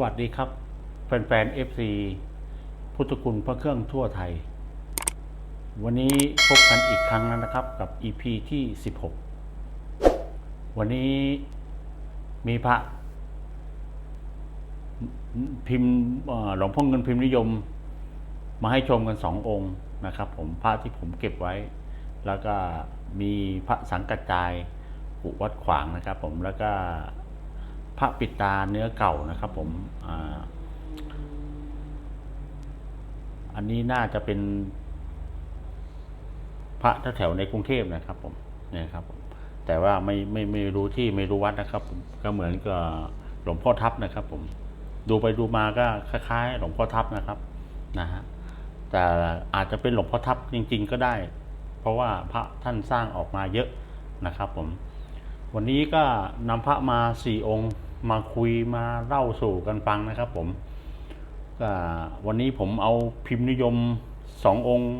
วัสดีครับ แฟนๆ FC พุทธคุณพระเครื่องทั่วไทย วันนี้พบกันอีกครั้งแล้วนะครับกับ EP ที่ 16 วันนี้มีพระพิมพ์หลวงพ่อเงินพิมพ์นิยม มาให้ชมกันสององค์นะครับ ผมพระที่ผมเก็บไว้ แล้วก็มีพระสังกัจจายกุวัดขวางนะครับ ผมแล้วก็ ระปิดตาเนื้อเก่านะครับ ผมอาอันนี้น่าจะเป็น พระแถวในกรุงเทพนะครับ ผมเนี่ยครับผมแต่ว่าไม่ไม่ไม่รู้ที่ไม่รู้วัดนะครับ ผมก็เหมือนกับหลวงพ่อทับนะครับ ผม ดูไปดูมาก็คล้ายๆ หลวงพ่อทับนะครับ นะฮะแต่อาจจะเป็นหลวงพ่อทับจริง ๆ ก็ได้ เพราะว่าพระท่านสร้างออกมาเยอะนะครับ ผม วันนี้ก็นำพระมาสี่องค์ มาคุยมาเล่าสู่กันฟังนะครับ ผมวันนี้ผมเอาพิมพ์นิยมสององค์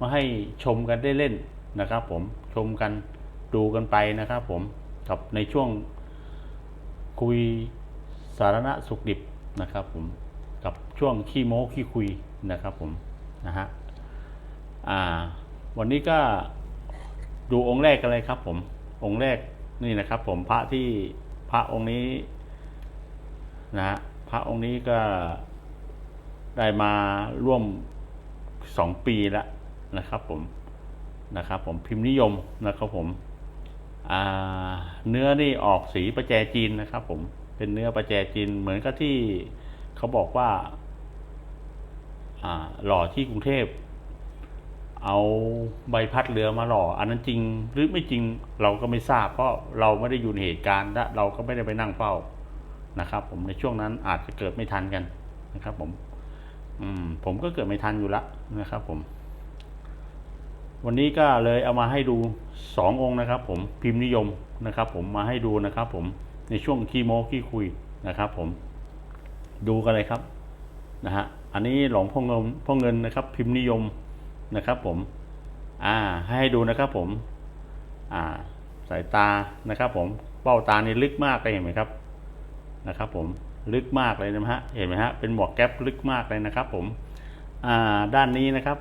มาให้ชมกันได้เล่นนะครับ ผมชมกันดูกันไปนะครับ ผมกับในช่วงคุยสารณะสุขดิบนะครับ ผมกับช่วงขี้โม้ขี้คุยนะครับ ผมนะฮะวันนี้ก็ดูองค์แรกกันเลยครับ ผมองค์แรกนี่นะครับ ผมพระที่พระองค์นี้ นะฮะพระองค์นี้ก็ได้มาร่วมสองปีแล้วนะครับผมนะครับผมพิมพ์นิยมนะครับผมเนื้อนี่ออกสีประแจจีนนะครับ ผมเป็นเนื้อประแจจีนเหมือนกับที่เขาบอกว่าหล่อที่กรุงเทพ เอาใบพัดเรือมาหล่อ อันนั้นจริงหรือไม่จริงเราก็ไม่ทราบ เพราะเราไม่ได้อยู่ในเหตุการณ์และเราก็ไม่ได้ไปนั่งเฝ้า นะครับ ผมในช่วงนั้นอาจจะเกิดไม่ทันกันนะครับ ผม อืม ผมก็เกิดไม่ทันอยู่ละนะครับ ผม วันนี้ก็เลยเอามาให้ดูสององค์นะครับ ผมพิมพ์นิยมนะครับ ผมมาให้ดูนะครับ ผมในช่วงขี้โม้ขี้คุยนะครับ ผม ดูกันเลยครับนะฮะอันนี้หลวงพ่อเงินพ่อเงินนะครับ พิมพ์นิยมนะครับ ผม อ่า ให้ดูนะครับ ผม อ่า สายตานะครับ ผมเบ้าตานี่ลึกมากเลยเห็นไหมครับ นะครับผมลึกมากเลยนะฮะเห็นไหมฮะเป็นหมวกแก๊ปลึกมากเลยนะครับผมด้านนี้นะครับ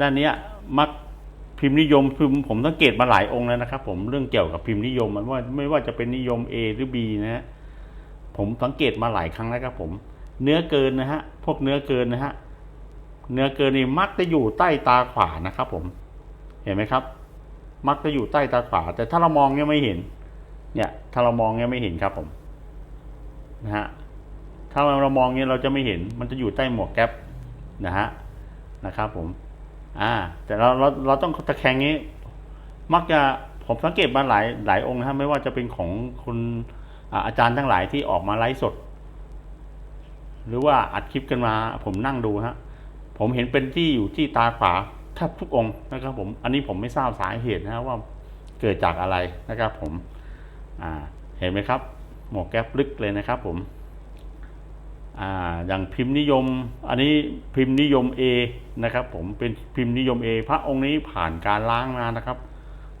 ด้านนี้มักพิมพ์นิยมพิมพ์ผมสังเกตมาหลายองค์แล้วนะครับ ผมเรื่องเกี่ยวกับพิมพ์นิยมมันว่าไม่ว่าจะเป็นนิยม A หรือ B นะฮะผมสังเกตมาหลายครั้งแล้วครับผม เนื้อเกินนะฮะพวกเนื้อเกินนะฮะเนื้อเกินนี่มักจะอยู่ใต้ตาขวานะครับ ผม เห็นไหมครับ มักจะอยู่ใต้ตาขวา แต่ถ้าเรามองเนี่ยไม่เห็น เนี่ย ถ้าเรามองเนี่ยไม่เห็นครับผม นะฮะถ้าเรามองเนี่ยเราจะไม่เห็นมันจะอยู่ใต้หมวกแก๊ปนะฮะนะครับผมอ่าแต่เราเราเราต้องตะแคงนี้ มักจะผมสังเกตมาหลายหลายองค์นะฮะไม่ว่าจะเป็นของคุณอาอาจารย์ทั้งหลายที่ออกมาไลฟ์สด หรือว่าอัดคลิปกันมา ผมนั่งดูฮะผมเห็นเป็นที่อยู่ที่ตาขวาแทบทุกองค์นะครับผมอันนี้ผมไม่ทราบสาเหตุนะว่าเกิดจากอะไรนะครับผมอ่าเห็นไหมครับ หมวกแก๊ปลึกเลยนะครับผมอ่าอย่างพิมพ์นิยม อันนี้พิมพ์นิยม A นะครับ ผมเป็นพิมพ์นิยม A พระองค์นี้ผ่านการล้างมานะครับ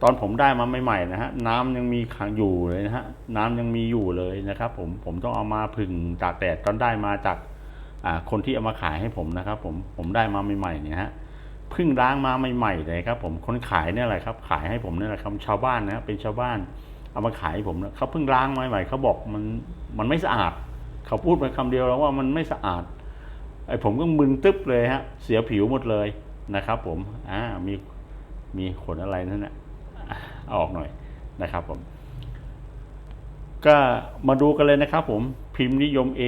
ตอนผมได้มาใหม่ๆนะฮะน้ำยังมีขังอยู่เลยนะฮะน้ำยังมีอยู่เลยนะครับ ผมผมต้องเอามาผึ่งตากแดดตอนได้มาจากคนที่เอามาขายให้ผมนะครับ ผมผมได้มาใหม่ๆเนี่ยฮะเพิ่งล้างมาใหม่ๆเลยครับ ผมคนขายเนี่ยแหละครับ ขายให้ผมเนี่ยแหละครับชาวบ้านนะเป็นชาวบ้าน เอามาขายให้ผมนะเขาเพิ่งล้างมาใหม่ๆเขาบอกมันมันไม่สะอาด เขาพูดไปคำเดียวแล้วว่ามันไม่สะอาดไอ้ผมก็มึนตึ๊บเลยฮะ เสียผิวหมดเลยนะครับ ผมอ่ามีมีขนอะไรนั่นแหละอะเอาออกหน่อยนะครับผมก็มาดูกันเลยนะครับผมพิมพ์นิยม A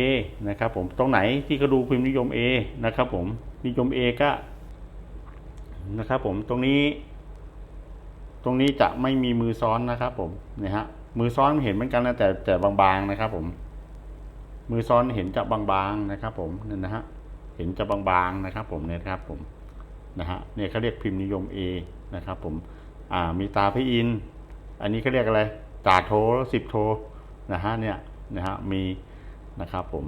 นะครับผมตรงไหนที่เขาดูพิมพ์นิยม A นะครับผมนิยม A ก็นะครับผมตรงนี้ ตรงนี้จะไม่มีมือซ้อนนะครับ ผมเนี่ยฮะ มือซ้อนเห็นเหมือนกันนะแต่แต่บางๆนะครับ ผม มือซ้อนเห็นจะบางๆนะครับ ผมเนี่ยนะฮะเห็นจะบางๆนะครับ ผมเนี่ยครับ ผมนะฮะเนี่ยเขาเรียกพิมพ์นิยม A นะครับ ผม อ่า มีตาพระอิน อันนี้เขาเรียกอะไรตาโทสิบโทนะฮะเนี่ยนะฮะมีนะครับผม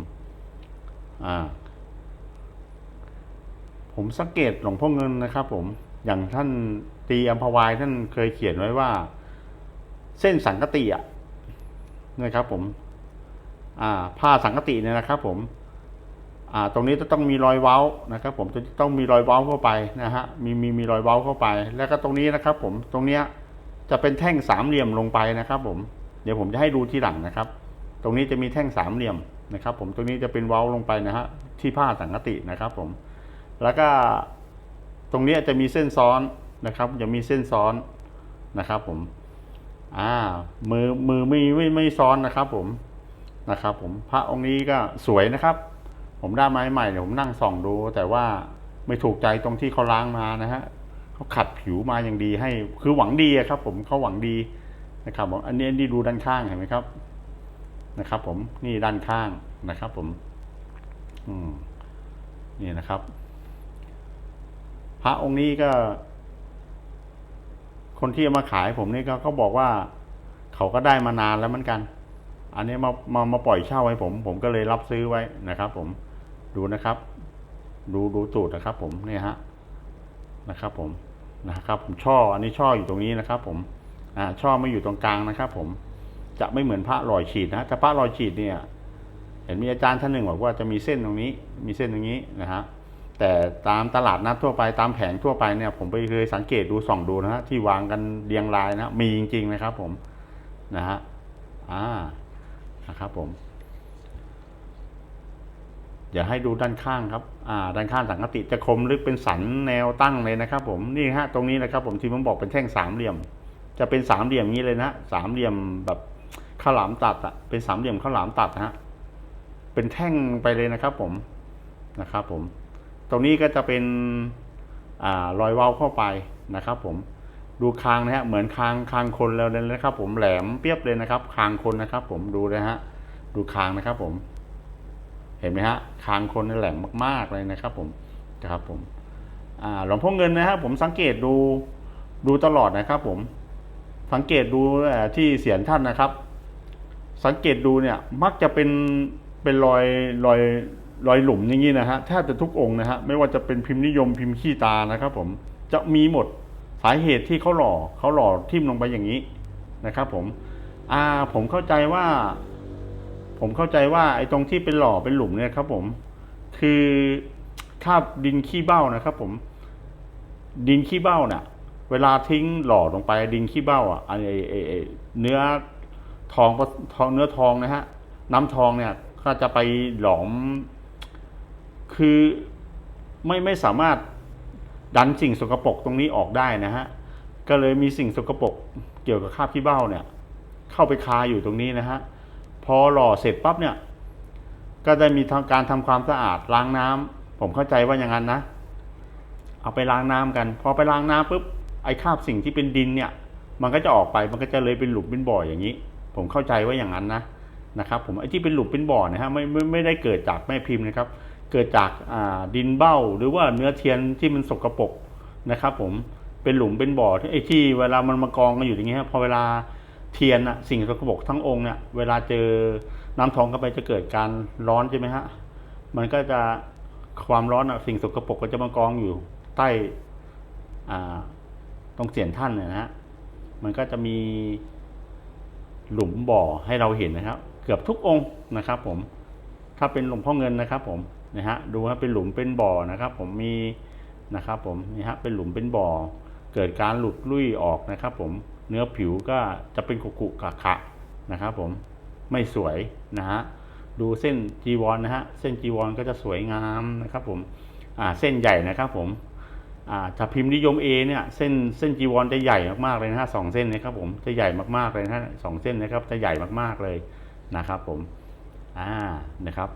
อ่าผมสังเกตหลวงพ่อเงินนะครับ ผมอย่างท่าน ตีอัมพวายท่านเคยเขียนไว้ว่า เส้นสังกติอะนะครับผม อ่า ผ้าสังกติเนี่ยนะครับ ผม อ่า ตรงนี้จะต้องมีรอยเว้านะครับ ผมจะต้องมีรอยเว้าเข้าไปนะฮะมีมีมีรอยเว้าเข้าไป แล้วก็ตรงนี้นะครับ ผมตรงเนี้ยจะเป็นแท่งสามเหลี่ยมลงไปนะครับ ผม เดี๋ยวผมจะให้ดูทีหลังนะครับ ตรงนี้จะมีแท่งสามเหลี่ยมนะครับ ผมตรงนี้จะเป็นเว้าลงไปนะฮะที่ผ้าสังกตินะครับ ผม แล้วก็ตรงเนี้ยจะมีเส้นซ้อน นะครับจะมีเส้นซ้อนนะครับ ผม อ่า มือมือไม่ไม่ไม่ซ้อนนะครับ ผมนะครับ ผมพระองค์นี้ก็สวยนะครับ ผมได้ไม้ใหม่เนี่ยผมนั่งส่องดู แต่ว่าไม่ถูกใจตรงที่เขาล้างมานะฮะเขาขัดผิวมาอย่างดีให้คือหวังดีครับ ผมเขาหวังดีนะครับผมอันนี้อันนี้ดูด้านข้างเห็นไหมครับนะครับ ผมนี่ด้านข้างนะครับ ผม อืมนี่นะครับ พระองค์นี้ก็ คนที่เอามาขายผมนี่ก็เขาบอกว่าเขาก็ได้มานานแล้วเหมือนกัน อันนี้มามามาปล่อยเช่าให้ผม ผมก็เลยรับซื้อไว้นะครับ ผมดูนะครับ ดูดูตูดนะครับ ผมเนี่ยฮะนะครับ ผมนะครับ ผมช่อ อันนี้ช่ออยู่ตรงนี้นะครับ ผม อ่า ช่อไม่อยู่ตรงกลางนะครับ ผมจะไม่เหมือนพระลอยฉีดนะแต่พระลอยฉีดเนี่ย เห็นมีอาจารย์ท่านหนึ่งบอกว่าจะมีเส้นตรงนี้ มีเส้นตรงนี้นะฮะ แต่ตามตลาดนัดทั่วไปตามแผงทั่วไปเนี่ยผมไปเคยสังเกตดูส่องดูนะฮะที่วางกันเรียงรายนะมีจริงๆนะครับผมนะฮะอ่านะครับผมเดี๋ยวให้ดูด้านข้างครับอ่าด้านข้างสังกติจะคมลึกเป็นสันแนวตั้งเลยนะครับ ผมนี่ฮะตรงนี้นะครับ ผมที่ผมบอกเป็นแท่งสามเหลี่ยม จะเป็นสามเหลี่ยมนี้เลยนะสามเหลี่ยมแบบข้าวหลามตัดอะเป็นสามเหลี่ยมข้าวหลามตัดนะฮะเป็นแท่งไปเลยนะครับ ผมนะครับ ผม ตรงนี้ก็จะเป็นอรอยเว้าเข้าไปนะครับผมดูคางนะฮะเหมือนคางคางคนแล้วเลยนะครับ ผมแหลมเปียบเลยนะครับ คางคนนะครับ ผมดูนะฮะดูคางนะครับ ผม เห็นไหมฮะคางคนนี่แหลมมาก ๆเลยนะครับ ผมนะครับผมหลวงพ่อเงินนะฮะผมสังเกตดูดูตลอดนะครับ ผมสังเกตดูที่เสียนท่านนะครับ สังเกตดูเนี่ยมักจะเป็นเป็นรอยรอย รอยหลุมอย่างนี้นะฮะแทบจะทุกองค์นะฮะไม่ว่าจะเป็นพิมพ์นิยมพิมพ์ขี้ตานะครับ ผมจะมีหมดสาเหตุที่เขาหล่อเขาหล่อทิ่มลงไปอย่างนี้นะครับ ผม อ่าผมเข้าใจว่า ผมเข้าใจว่า ไอ้ตรงที่เป็นหล่อเป็นหลุมเนี่ยครับ ผม คือคราบดินขี้เบ้านะครับ ผม ดินขี้เบ้าน่ะเวลาทิ้งหล่อลงไป ดินขี้เบ้าอะไอ้ไอ้ไอ้ไอ้เนื้อทองทองเนื้อทองนะฮะ น้ำทองเนี่ย ก็จะไปหลอม คือไม่ไม่สามารถดันสิ่งสกปรกตรงนี้ออกได้นะฮะ ก็เลยมีสิ่งสกปรกเกี่ยวกับคราบขี้เบ้าเนี่ย เข้าไปคาอยู่ตรงนี้นะฮะ พอหล่อเสร็จปั๊บเนี่ย ก็ได้มีทาการทำความสะอาดล้างน้ำผมเข้าใจว่าอย่างนั้นนะ เอาไปล้างน้ำกัน พอไปล้างน้ำปุ๊บไอ้คราบสิ่งที่เป็นดินเนี่ย มันก็จะออกไปมันก็จะเลยเป็นหลุมเป็นบ่ออย่างนี้ ผมเข้าใจว่าอย่างนั้นนะนะครับ ผมไอ้ที่เป็นหลุมเป็นบ่อนะฮะไม่ไม่ไม่ได้เกิดจากแม่พิมพ์นะครับ เกิดจากดินเบ้าหรือว่าเนื้อเทียนที่มันสกปรกนะครับ ผมเป็นหลุมเป็นบ่อที่ไอ้ที่เวลามันมากองกันอยู่อย่างเงี้ยพอเวลาเทียนอะสิ่งสกปรกทั้งองค์เนี่ยเวลาเจอน้ำทองเข้าไปจะเกิดการร้อนใช่ไหมฮะมันก็จะความร้อนอะสิ่งสกปรกก็จะมากองอยู่ใต้ตรงเสียนท่านเนี่ยนะฮะมันก็จะมีหลุมบ่อให้เราเห็นนะครับ เกือบทุกองค์นะครับ ผม ถ้าเป็นหลวงพ่อเงินนะครับ ผม นะฮะดูว่าเป็นหลุมเป็นบ่อนะครับ ผมมีนะครับผมนี่ฮะเป็นหลุมเป็นบ่อ เกิดการหลุดลุ่ยออกนะครับ ผมเนื้อผิวก็จะเป็นกุกุกะขะนะครับ ผมไม่สวยนะฮะดูเส้นจีวรนะฮะเส้นจีวรก็จะสวยงามนะครับ ผมอ่าเส้นใหญ่นะครับ ผมอ่าถ้าพิมพ์นิยม A เนี่ยเส้นเส้นจีวรจะใหญ่มากๆเลยนะฮะสองเส้นนะครับ ผมจะใหญ่มากๆเลยนะฮะสองเส้นนะครับจะใหญ่มากๆเลยนะครับ ผมอ่านะครับ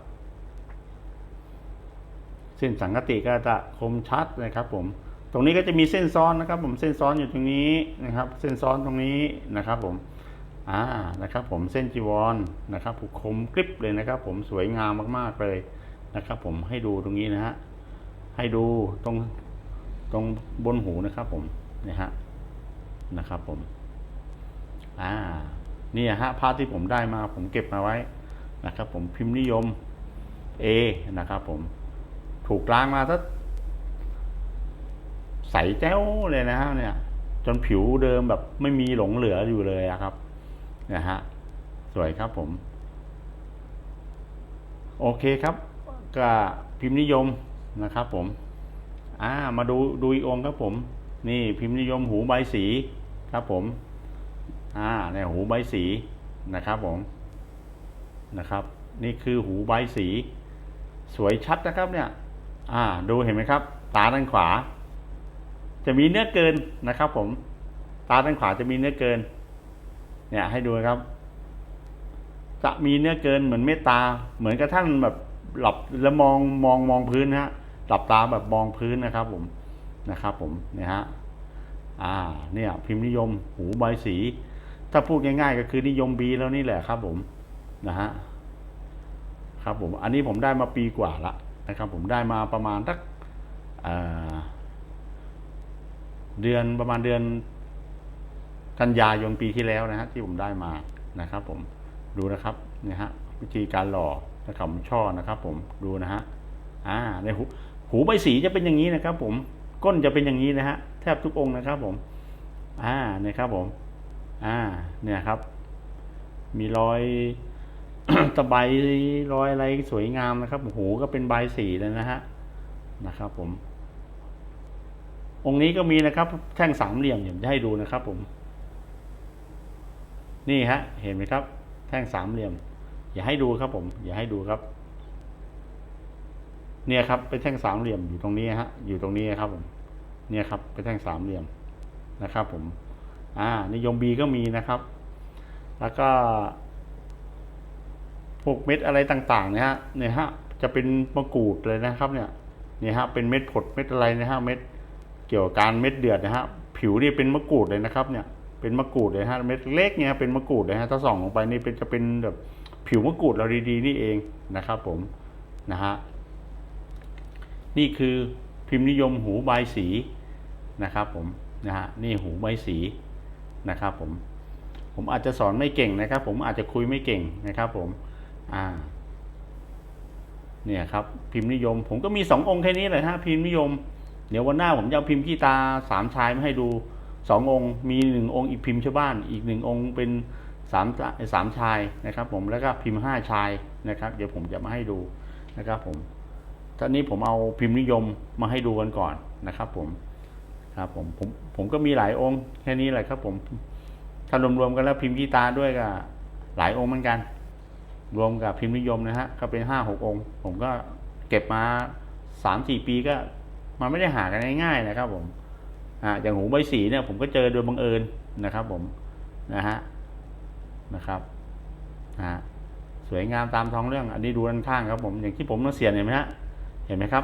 เส้นสังกติก็จะคมชัดนะครับผม ตรงนี้ก็จะมีเส้นซ้อนนะครับ ผมเส้นซ้อนอยู่ตรงนี้นะครับ เส้นซ้อนตรงนี้นะครับ ผมอ่านะครับ ผมเส้นจีวรนะครับผูกคมกริบเลยนะครับ ผมสวยงามมากๆเลยนะครับ ผมให้ดูตรงนี้นะฮะให้ดูตรงตรงบนหูนะครับ ผมนี่ฮะนะครับ ผมอ่านี่ฮะภาพที่ผมได้มาผมเก็บมาไว้นะครับ ผมพิมพ์นิยม A นะครับผม ถูกล้างมาถ้าใสแจ้วเลยนะฮะเนี่ย จนผิวเดิมแบบไม่มีหลงเหลืออยู่เลยอะครับนะฮะสวยครับผม โอเคครับก็พิมพ์นิยมนะครับ ผม อ่า มาดูดูอีกองครับผม นี่พิมพ์นิยมหูใบสีครับผม อ่าเนี่ยหูใบสีนะครับ ผมนะครับ นี่คือหูใบสี สวยชัดนะครับเนี่ย อ่า ดูเห็นไหมครับ ตาด้านขวา จะมีเนื้อเกินนะครับ ผม ตาด้านขวาจะมีเนื้อเกิน เนี่ย ให้ดูครับ จะมีเนื้อเกินเหมือนเมตตา เหมือนกระทั่งแบบหลับแล้วมองมองมองพื้นนะฮะหลับตาแบบมองพื้นนะครับ ผมนะครับ ผมเนี่ยฮะอ่า เนี่ย พิมพ์นิยม หูใบสี ถ้าพูดง่ายๆ ก็คือนิยมบีแล้วนี่แหละครับ ผมนะฮะครับผม อันนี้ผมได้มาปีกว่าละ นะครับผมได้มาประมาณสักเเดือนประมาณเดือนกันยายนปีที่แล้วนะฮะที่ผมได้มานะครับผมดูนะครับเนี่ยฮะวิธีการหล่อนะครับช่อนะครับ ผมดูนะฮะอ่าในหูหูใบสีจะเป็นอย่างนี้นะครับ ผมก้นจะเป็นอย่างนี้นะฮะแทบทุกองค์นะครับ ผมอ่าเนี่ยครับผม อ่า เนี่ยครับ มีรอย ตะไบรอยอะไรสวยงามนะครับโอ้โหก็เป็นใบสีเลยนะฮะนะครับ ผม องค์นี้ก็มีนะครับ แท่งสามเหลี่ยมเดี๋ยวจะให้ดูนะครับ ผม นี่ฮะ เห็นไหมครับ แท่งสามเหลี่ยม อย่าให้ดูครับ ผม อย่าให้ดูครับ เนี่ยครับ เป็นแท่งสามเหลี่ยมอยู่ตรงนี้ฮะ อยู่ตรงนี้ครับ ผม เนี่ยครับ เป็นแท่งสามเหลี่ยมนะครับ ผม อ่านิยมบีก็มีนะครับ แล้วก็ พวกเม็ดอะไรต่างๆเนี่ยฮะเนี่ยฮะจะเป็นมะกรูดเลยนะครับเนี่ยเนี่ยฮะเป็นเม็ดผดเม็ดอะไรนะฮะเม็ดเกี่ยวกับการเม็ดเดือดนะฮะผิวนี่เป็นมะกรูดเลยนะครับเนี่ยเป็นมะกรูดเลยฮะเม็ดเล็กเนี่ยเป็นมะกรูดเลยฮะถ้าส่องลงไปนี่เป็นจะเป็นแบบผิวมะกรูดเราดีๆนี่เองนะครับผมนะฮะนี่คือพิมพ์นิยมหูใบสีนะครับผมนะฮะนี่หูใบสีนะครับผมผมอาจจะสอนไม่เก่งนะครับ ผมอาจจะคุยไม่เก่งนะครับผม อ่า เนี่ยครับ พิมพ์นิยม ผมก็มีสององค์แค่นี้เลยฮะพิมพ์นิยม เดี๋ยววันหน้าผมจะเอาพิมพ์ขี้ตาสามชายมาให้ดูสององค์ มีหนึ่งองค์อีกพิมพ์ชาวบ้าน อีกหนึ่งองค์เป็นสามสามชายนะครับ ผมแล้วก็พิมพ์ห้าชายนะครับ เดี๋ยวผมจะมาให้ดูนะครับ ผมตอนนี้ผมเอาพิมพ์นิยมมาให้ดูกันก่อนนะครับ ผมครับผมผมผมก็มีหลายองค์แค่นี้แหละครับ ผมถ้ารวมๆกันแล้วพิมพ์ขี้ตาด้วยก็หลายองค์เหมือนกัน รวมกับพิมพ์นิยมนะฮะก็เป็นห้าหกองค์ ผมก็เก็บมาสามสี่ปีก็มันไม่ได้หากันง่ายๆนะครับ ผมอ่าอย่างหูใบสีเนี่ย ผมก็เจอโดยบังเอิญนะครับ ผมนะฮะนะครับฮะสวยงามตามท้องเรื่อง อันนี้ดูด้านข้างครับ ผมอย่างที่ผมต้องเสียนเห็นไหมฮะเห็นไหมครับ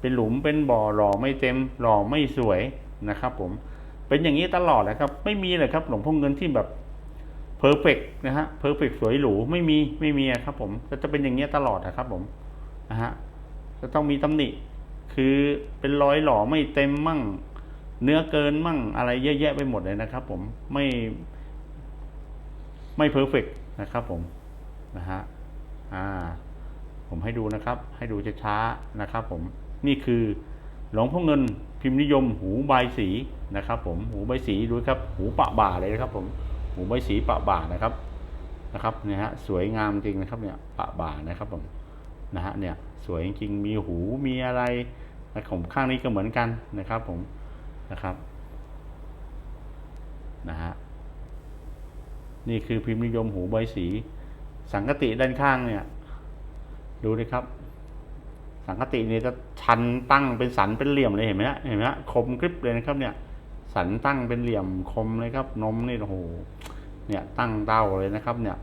เป็นหลุมเป็นบ่อหล่อไม่เต็มหล่อไม่สวยนะครับ ผมเป็นอย่างนี้ตลอดนะครับ ไม่มีเลยครับ หลวงพ่อเงินที่แบบ เพอร์เฟกนะฮะเพอร์เฟกสวยหรูไม่มีไม่มีครับผมจะจะเป็นอย่างเงี้ยตลอดนะครับผมนะฮะจะต้องมีตำหนิ คือเป็นรอยหล่อไม่เต็มมั่ง เนื้อเกินมั่งอะไรเยอะแยะไปหมดเลยนะครับ ผมไม่ ไม่เพอร์เฟกนะครับ ผมนะฮะอ่า ผมให้ดูนะครับ ให้ดูช้าๆนะครับ ผมนี่คือหลวงพ่อเงินพิมพ์นิยม หูใบสีนะครับ ผมหูใบสีดูครับ หูปะบ่าเลยนะครับ ผม หูใบสีปะบ่านะครับนะครับเนี่ยฮะสวยงามจริงนะครับเนี่ยปะบ่านะครับผมนะฮะเนี่ยสวยจริงมีหูมีอะไรและผมข้างนี้ก็เหมือนกันนะครับผมนะครับนะฮะนี่คือพิมพ์นิยมหูใบสี สังกติด้านข้างเนี่ยดูดิครับ สังกติเนี่ยจะชันตั้งเป็นสันเป็นเหลี่ยมเลยเห็นไหมฮะเห็นไหมฮะคมกริบเลยนะครับเนี่ยสันตั้งเป็นเหลี่ยมคมเลยครับนมนี่โอ้โห เนี่ยตั้งเต้าเลยนะครับเนี่ย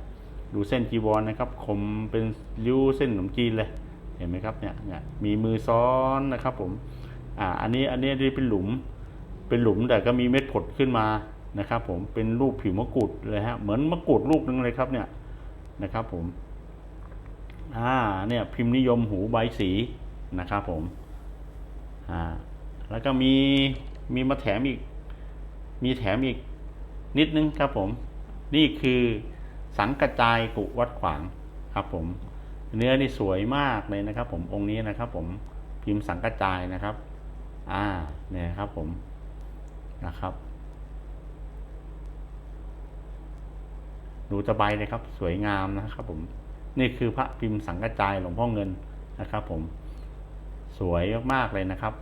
ดูเส้นจีวรนะครับคมเป็นริ้วเส้นขนมจีนเลยเห็นไหมครับเนี่ยเนี่ยมีมือซ้อนนะครับผมอ่าอันนี้อันนี้นี่เป็นหลุม เป็นหลุมแต่ก็มีเม็ดผดขึ้นมานะครับ ผมเป็นรูปผิวมะกรูดเลยฮะเหมือนมะกรูดลูกนึงเลยครับเนี่ยนะครับผมอ่าเนี่ยพิมพ์นิยมหูใบสีนะครับผมอ่าแล้วก็มีมีมาแถมอีก มีแถมอีกนิดนึงครับผม นี่คือสังกระจายกุวัดขวางครับผม เนื้อนี่สวยมากเลยนะครับ ผมองค์นี้นะครับ ผมพิมพ์สังกระจายนะครับ อ่าเนี่ยครับผมนะครับ ดูตะไบเลยครับ สวยงามนะครับผมนี่คือพระพิมพ์สังกจายหลวงพ่อเงินนะครับ ผมสวยมากๆเลยนะครับ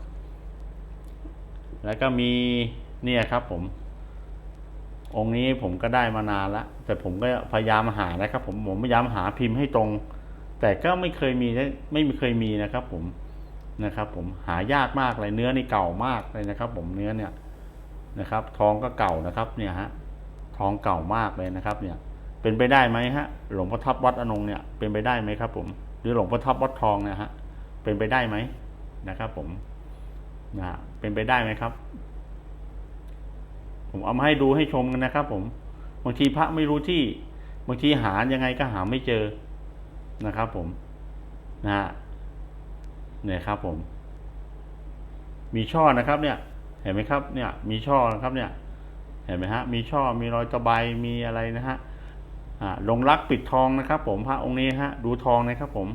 แล้วก็มีเนี่ยครับผม องค์นี้ผมก็ได้มานานแล้วแต่ผมก็พยายามหานะครับ ผมผมพยายามหาพิมพ์ให้ตรง แต่ก็ไม่เคยมีไม่เคยมีนะครับ ผมนะครับ ผมหายากมากเลยเนื้อนี่เก่ามากเลยนะครับ ผมเนื้อเนี่ยนะครับทองก็เก่านะครับ เนี่ยฮะทองเก่ามากเลยนะครับ เนี่ย เป็นไปได้ไหมฮะ หลวงพ่อทับวัดอนงเนี่ย เป็นไปได้ไหมครับ ผม หรือหลวงพ่อทับวัดทองนะฮะเป็นไปได้ไหมนะครับ ผมนะฮะเป็นไปได้ไหมครับ ผมเอามาให้ดูให้ชมกันนะครับ ผมบางทีพระไม่รู้ที่ บางทีหายังไงก็หาไม่เจอนะครับ ผมนะฮะเนี่ยครับ ผม มีช่อนะครับ เนี่ย เห็นไหมครับ เนี่ย มีช่อนะครับ เนี่ย เห็นไหมฮะ มีช่อมีรอยตะไบมีอะไรนะฮะอ่าลงรักปิดทองนะครับ ผมพระองค์นี้ฮะ ดูทองนะครับ ผม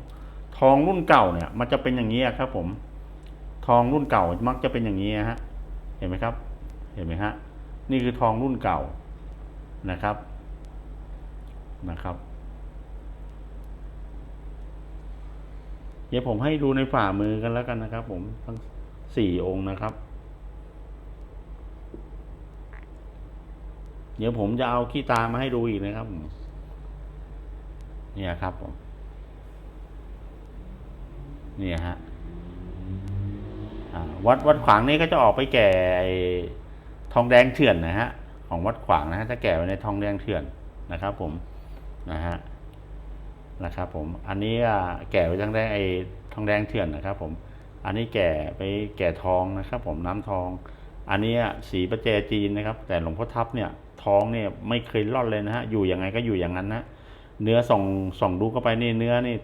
ทองรุ่นเก่าเนี่ย มันจะเป็นอย่างนี้ครับ ผม ทองรุ่นเก่ามักจะเป็นอย่างนี้ฮะ เห็นไหมครับ เห็นไหมฮะ นี่คือทองรุ่นเก่านะครับนะครับ เดี๋ยวผมให้ดูในฝ่ามือกันแล้วกันนะครับ ผมทั้งสี่องค์นะครับ เดี๋ยวผมจะเอาขี้ตามาให้ดูอีกนะครับผมเนี่ยครับผมเนี่ยฮะวัดวัดขวางนี่ก็จะออกไปแก่ ทองแดงเถื่อนนะฮะของวัดขวางนะฮะจะแก่ไว้ในทองแดงเถื่อนนะครับ ผมนะฮะนะครับผมอันนี้แก่ไว้ทองแดงไอ้ทองแดงเถื่อนนะครับ ผมอันนี้แก่ไปแก่ทองนะครับ ผมน้ำทอง อันนี้สีประแจจีนนะครับ แต่หลวงพ่อทับเนี่ยท้องเนี่ยไม่เคยรอนเลยนะฮะอยู่ยังไงก็อยู่อย่างนั้นนะเนื้อส่องส่องดูเข้าไปนี่เนื้อนี่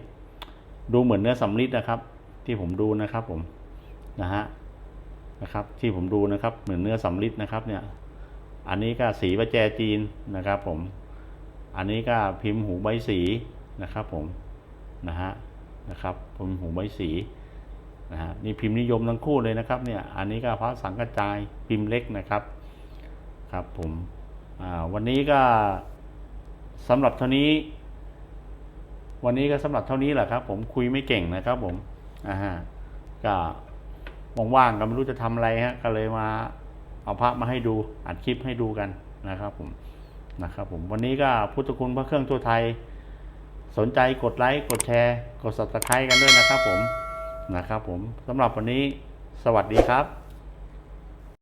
ดูเหมือนเนื้อสำลิดนะครับ ที่ผมดูนะครับ ผมนะฮะ นะครับ ที่ผมดูนะครับเหมือนเนื้อสำลิดนะครับเนี่ย อันนี้ก็สีประแจจีนนะครับ ผม อันนี้ก็พิมพ์หูใบสีนะครับ ผมนะฮะนะครับพิมพ์หูใบสีนะฮะนี่พิมพ์นิยมทั้งคู่เลยนะครับเนี่ย อันนี้ก็พระสังกระจายพิมพ์เล็กนะครับครับผมวันนี้ก็สำหรับเท่านี้ วันนี้ก็สำหรับเท่านี้แหละครับ ผมคุยไม่เก่งนะครับ ผมอ่าฮะก็ ว่างๆก็ไม่รู้จะทำอะไรฮะก็เลยมาเอาพระมาให้ดูอัดคลิปให้ดูกันนะครับผมนะครับผมวันนี้ก็พุทธคุณพระเครื่องทั่วไทย สนใจกดไลค์กดแชร์กด subscribe กันด้วยนะครับผมนะครับผมสำหรับวันนี้สวัสดีครับ